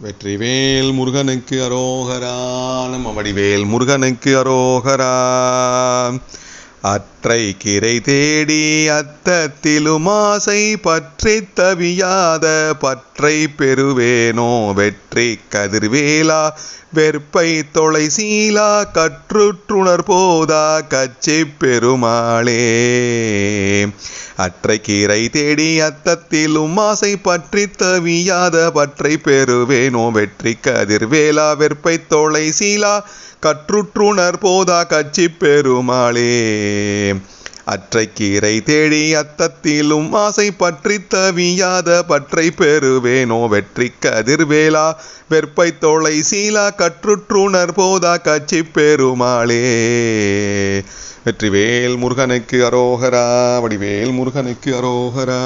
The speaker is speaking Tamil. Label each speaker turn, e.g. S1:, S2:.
S1: வெற்றிவேல் முருகனுக்கு அரோகரா நம்ம வடிவேல் முருகனுக்கு அரோகரா அற்றை கிரை தேடி அத்தத்திலும் ஆசை பற்றி தவியாத பற்றை பெறுவேனோ வெற்றி கதிர்வேலா வெற்பை தொலை சீலா கற்றுற்றுணர் போதா கச்சி பெருமாளே. அற்றை கீரை தேடி அத்தத்திலும் ஆசை பற்றி தவியாத பற்றை பெறுவேனோ. வெற்றி கதிர்வேலா வெற்பை தொலை சீலா கற்றுற்றுணர் போதா கச்சி பெருமாளே. அற்றை கீரை தேடி அத்தத்திலும் ஆசை பற்றி தவியாத பற்றை பெறுவேனோ. வெற்றி கதிர்வேலா வெற்பை தோளை சீலா கற்றுற்றுணர் போதா கச்சி பெருமாளே. வெற்றிவேல் முருகனுக்கு அரோகரா வடிவேல் முருகனுக்கு அரோகரா.